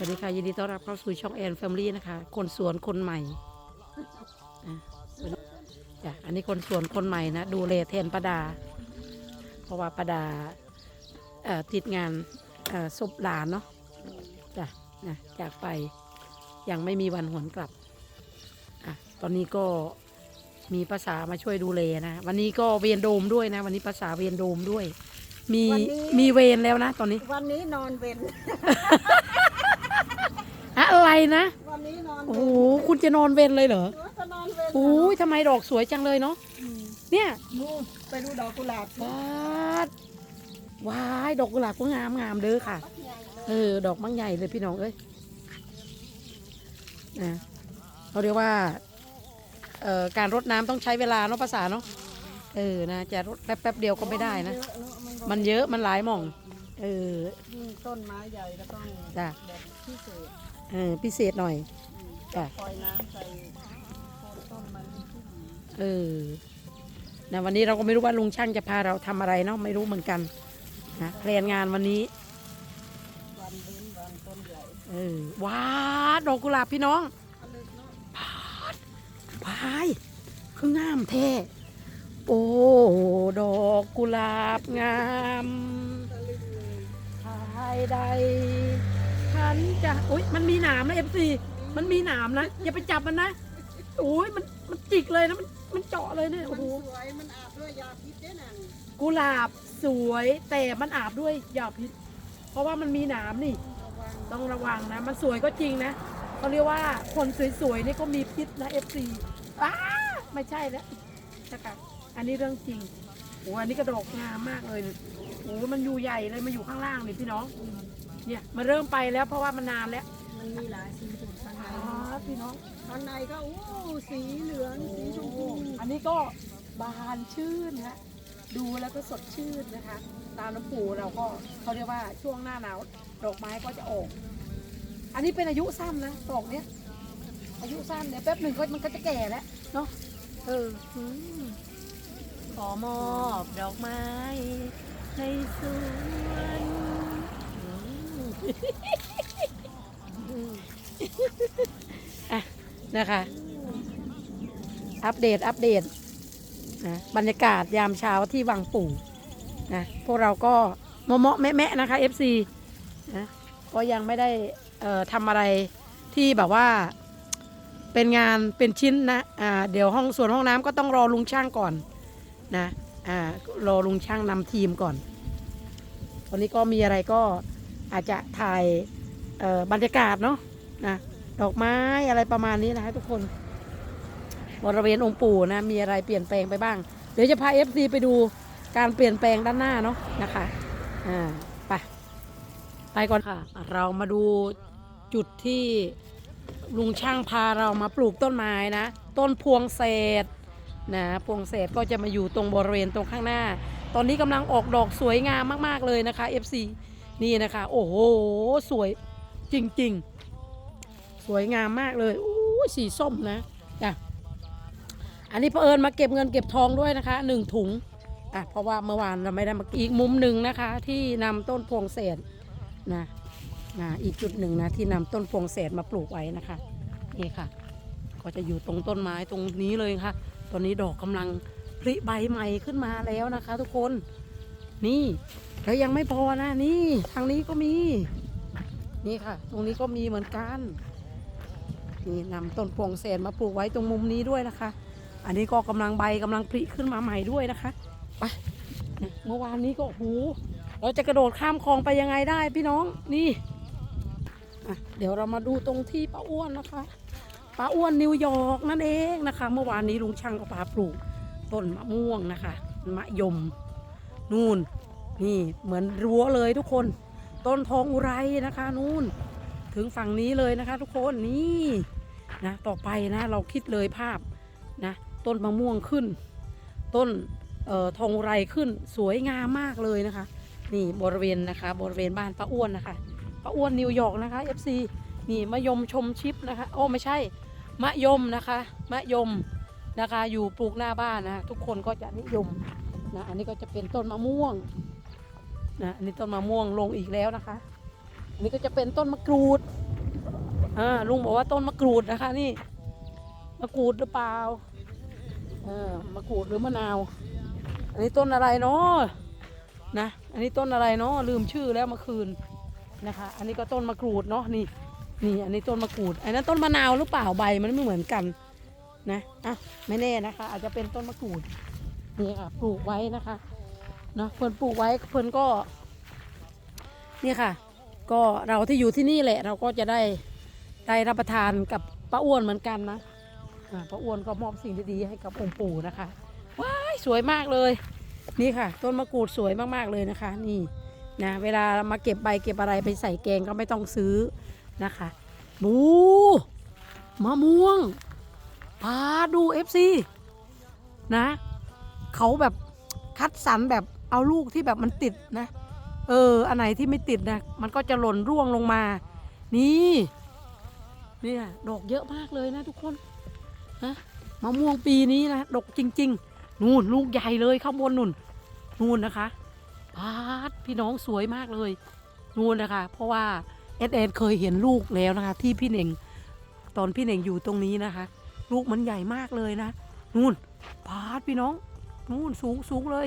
สวัสดีค่ะยินดีต้อนรับเข้าสู่ช่องแอนแฟมิลี่นะคะ คนสวนคนใหม่อะจ้ะอันนี้คนสวนคนใหม่นะ ดูแลแทนประดา เพราะว่าประดาเอ่อติดงานเอ่อศพหลานเนาะจ้ะนะจากไปยังไม่มีวันหวนกลับอะตอนนี้ก็มีภาษามาช่วยดูแลนะ วันนี้ก็เวียนโดมด้วยนะ วันนี้ภาษาเวียนโดมด้วย มีวันนี้มีเวรแล้วนะ ตอนนี้ วันนี้นอนเวนอะไร นะ วันนี้นอนโอ้เวโหนคุณจะนอนเวรเลยเหรอหนูจะนอนเวนโอ้ยทำไมดอกสวยจังเลยเนาะอืมเนี่ยนู่นไปดูดอกกุหลาบสิวาดว้ายดอกกุหลาบก็งามงามเด้อค่ะปักใหญ่เลยเออ ดอกมังใหญ่เลยพี่น้องเอ้ยนะเขาเรียกว่าเอ่อการรดน้ำต้องใช้เวลาเนาะภาษาเนาะเออนะจะรดแป๊บแป๊บๆเดียวก็ไม่ได้นะเยอเอะมันเยอะมันหลายหม่อง เออยิ่งต้นไม้ใหญ่ก็ต้องจ้ะแบบพิเศษ เออพิเศษหน่อยจ้ะปล่อยน้ำใส่โคนต้นมันขึ้นเออนะวันนี้เราก็ไม่รู้ว่าลุงช่างจะพาเราทำอะไรเนาะไม่รู้เหมือนกันนะแพลนงานวันนี้ วันเว้นวันต้นใหญ่เออว้าดดอกกุหลาบพี่น้องอันเล็กเนาะพายคืองามแท้โอ้ดอกกุหลาบงามตะลึงเลย ภายใด ฉันจะโอ๊ยมันมีหนามนะเอฟซีมันมีหนามนะ อย่าไปจับมันนะโอ้ยมันมันจิกเลยนะมันมันเจาะเลยเนี่ยมัโอ้นโหสวย มันอาบด้วยยาพิษด้วยนั่นกุหลาบสวยแต่มันอาบด้วยยาพิษ เพราะว่ามันมีหนามนี่ ระวังต้องระวังนะ มันสวยก็จริงนะเขาเรียกว่าคนสวยๆนี่ก็มีพิษนะเอฟซีอ้าไม่ใช่แล้วนะคะอันนี้เรื่องจริงโอ้อันนี้กระดกงามมากเลยโอ้มันอยู่ใหญ่เลยมาอยู่ข้างล่างนี่พี่น้อง เนี่ยมันเริ่มไปแล้วเพราะว่ามันนานแล้วมันมีหลายสีสันข้างในอ๋อพี่น้อง ข้างในก็โอ้สีเหลืองสีชมพูอันนี้ก็บานชื่นนะดูแล้วก็สดชื่นนะคะ ตามน้ำปูเราก็เขาเรียกว่าช่วงหน้าหนาวดอกไม้ก็จะออก อันนี้เป็นอายุสั้นนะดอกเนี้ยอายุสั้นเดี๋ยวแป๊บหนึ่งก็มันก็จะแก่แล้วเนาะเอออืมขอมอบดอกไม้ในสวน อะนะคะ อัปเดตอัปเดตนะบรรยากาศยามเช้าที่วังปู่นะพวกเราก็เมาะๆแมะๆนะคะ FC นะก็ยังไม่ได้ทำอะไรที่แบบว่าเป็นงานเป็นชิ้นนะอ่าเดี๋ยวห้องส่วนห้องน้ำก็ต้องรอลุงช่างก่อนนะอ่ารอลุงช่างนำทีมก่อนวันนี้ก็มีอะไรก็ อาจจะถ่ายบรรยากาศเนาะนะดอกไม้อะไรประมาณนี้นะคะทุกคน บริเวณองค์ปู่นะมีอะไรเปลี่ยนแปลงไปบ้าง เดี๋ยวจะพา FC ไปดูการเปลี่ยนแปลงด้านหน้าเนาะนะคะอ่าไปไปก่อนค่ะ เรามาดูจุดที่ลุงช่างพาเรามาปลูกต้นไม้นะ ต้นพวงเศษนะพวงเศษก็จะมาอยู่ตรงบริเวณตรงข้างหน้า ตอนนี้กำลังออกดอกสวยงามมาก ๆ เลยนะคะ FC นี่นะคะ โอ้โห สวยจริง ๆ สวยงามมากเลยอู้สีส้มนะจ้ะอันนี้เผอิญมาเก็บเงินเก็บทองด้วยนะคะหนึ่งถุงอะเพราะว่าเมื่อวานเราไม่ได้มาอีกมุมหนึ่งนะคะ ที่นำต้นพวงเศษนะนะอีกจุดหนึ่งนะที่นำต้นพวงเศษมาปลูกไว้นะคะนี่ค่ะ ก็จะอยู่ตรงต้นไม้ตรงนี้เลยค่ะ ตอนนี้ดอกกำลังผลิใบใหม่ขึ้นมาแล้วนะคะ ทุกคน นี่แล้วยังไม่พอนะ นี่ทางนี้ก็มี นี่ค่ะ ตรงนี้ก็มีเหมือนกัน นี่นำต้นพวงเศษมาปลูกไว้ตรงมุมนี้ด้วยนะคะ อันนี้ก็กำลังใบกำลังผลิขึ้นมาใหม่ด้วยนะคะไปเมื่อวานนี้ก็โอ้โหเราจะกระโดดข้ามคลองไปยังไงได้พี่น้องนี่เดี๋ยวเรามาดูตรงที่ป้าอ้วนนะคะป้าอ้วนนิวยอร์กนั่นเองนะคะ เมื่อวานนี้ลุงช่างก็พาปลูกต้นมะม่วงนะคะมะยม นู่น นี่เหมือนรั้วเลยทุกคน ต้นทองอุไรนะคะ นู่น ถึงฝั่งนี้เลยนะคะ ทุกคนนี่นะต่อไปนะเราคิดเลยภาพนะต้นมะม่วงขึ้น ต้นเอ่อทองอุไรขึ้นสวยงามมากเลยนะคะ นี่บริเวณนะคะ บริเวณบ้านป้าอ้วนนะคะป้าอ้วนนิวยอร์กนะคะ FC นี่มะยมชมชิปนะคะโอ้ไม่ใช่มะยมนะคะมะยมนะคะ อยู่ปลูกหน้าบ้านนะทุกคนก็จะนิยม นะอันนี้ก็จะเป็นต้นมะม่วงนะอันนี้ต้นมะม่วงลงอีกแล้วนะคะ อันนี้ก็จะเป็นต้นมะกรูดอ่าลุงบอกว่าต้นมะกรูดนะคะนี่มะกรูดหรือเปล่าเออมะกรูดหรือมะนาว อันนี้ต้นอะไรเนาะนะ อันนี้ต้นอะไรเนาะลืมชื่อแล้วเมื่อคืนนะคะ อันนี้ก็ต้นมะกรูดเนาะนี่นี่อันนี้ต้นมะกรูด อันนั้นต้นมะนาวหรือเปล่าใบมันไม่เหมือนกันนะอะไม่แน่นะคะ อาจจะเป็นต้นมะกรูด นี่ค่ะปลูกไว้นะคะเนาะเพิ่นปลูกไว้เพิ่นก็ นี่ค่ะ ก็เราที่อยู่ที่นี่แหละ เราก็จะได้ได้รับประทานกับป้าอ้วนเหมือนกันนะป้าอ้วนก็มอบสิ่งดีๆให้กับองค์ปู่นะคะว้ายสวยมากเลย นี่ค่ะ ต้นมะกรูดสวยมากๆเลยนะคะ นี่นะเวลามาเก็บใบเก็บอะไรไปใส่แกงก็ไม่ต้องซื้อนะคะดูมะม่วงพาดูเอฟซีนะ เขาแบบคัดสรรแบบเอาลูกที่แบบมันติดนะ เออ อันไหนที่ไม่ติดนะ มันก็จะหล่นร่วงลงมา นี่เนี่ยดอกเยอะมากเลยนะทุกคนนะมะม่วงปีนี้นะดกจริง ๆ นู่นลูกใหญ่เลยข้างบนนู่นนู่นนะคะพาดพี่น้องสวยมากเลย นู่นนะคะ เพราะว่าเอสเอเคยเห็นลูกแล้วนะคะ ที่พี่เน่งตอนพี่เน่งอยู่ตรงนี้นะคะ ลูกมันใหญ่มากเลยนะ นู่นพาดพี่น้อง นู่นสูงสูงเลย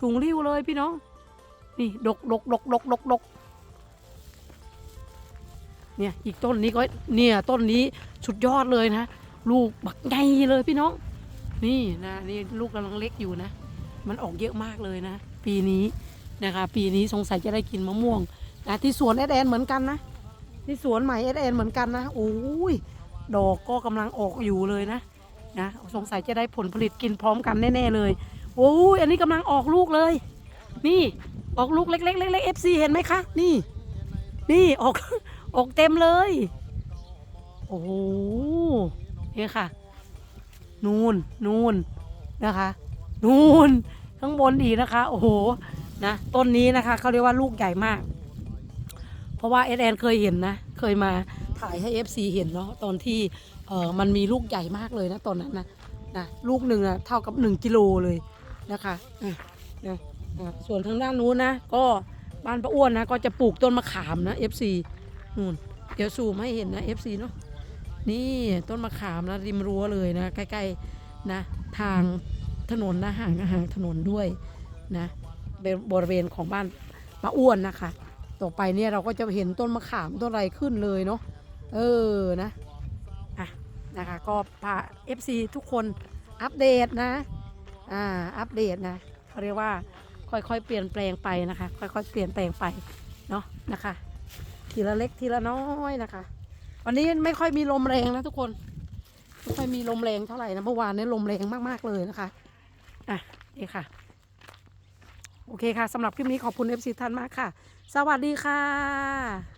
สูงริ้วเลยพี่น้อง นี่ดกดกดกดกดกดกเนี่ยอีกต้นนี้ก็เนี่ยต้นนี้สุดยอดเลยนะลูกบักใหญ่เลยพี่น้อง นี่นะนี่ลูกกำลังเล็กอยู่นะ มันออกเยอะมากเลยนะ ปีนี้นะคะ ปีนี้สงสัยจะได้กินมะม่วงนะที่สวนเอสแอนเหมือนกันนะที่สวนใหม่เอสแอนเหมือนกันนะโอ้ยดอกก็กำลังออกอยู่เลยนะนะสงสัยจะได้ผลผลิตกินพร้อมกันแน่ ๆ เลย โอ้ยอันนี้กำลังออกลูกเลย นี่ออกลูกเล็กๆเล็กๆเอฟซีเห็นไหมคะ นี่ นี่ออกออกเต็มเลย โอ้โหเนี่ยค่ะ นูนนูนนะคะ นูนข้างบนอีกนะคะ โอ้โหนะต้นนี้นะคะเขาเรียกว่าลูกใหญ่มาก เพราะว่าเอสแอนเคยเห็นนะ เคยมาถ่ายให้ FC เห็นเนาะตอนที่เออมันมีลูกใหญ่มากเลยนะตอนนั้นนะนะลูกหนึ่งอะเท่ากับ 1กิโลเลย นะคะอะนะส่วนทางด้านนู้นนะ ก็บ้านป้าอ้วนนะ ก็จะปลูกต้นมะขามนะ FC นู่นเดี๋ยวซูมให้เห็นนะ FC เนาะนี่ต้นมะขามนะริมรั้วเลยนะ ใกล้ๆนะทางถนนนะห่างห่างถนนด้วยนะเป็นบริเวณของบ้านป้าอ้วนนะคะ ต่อไปเนี่ยเราก็จะเห็นต้นมะขามต้นอะไรขึ้นเลยเนาะเออนะอะนะคะก็พา FC ทุกคนอัปเดตนะ อ่าอัปเดตนะเขาเรียกว่าค่อยๆเปลี่ยนแปลงไปนะคะ ค่อยๆเปลี่ยนแปลงไปเนาะนะคะ ทีละเล็กทีละน้อยนะคะ วันนี้ไม่ค่อยมีลมแรงนะทุกคนไม่ค่อยมีลมแรงเท่าไหร่นะเมื่อวานนี้ลมแรงมากๆเลยนะคะอะนี่ค่ะ โอเคค่ะสำหรับคลิปนี้ขอบคุณ FC ท่านมากค่ะ สวัสดีค่ะ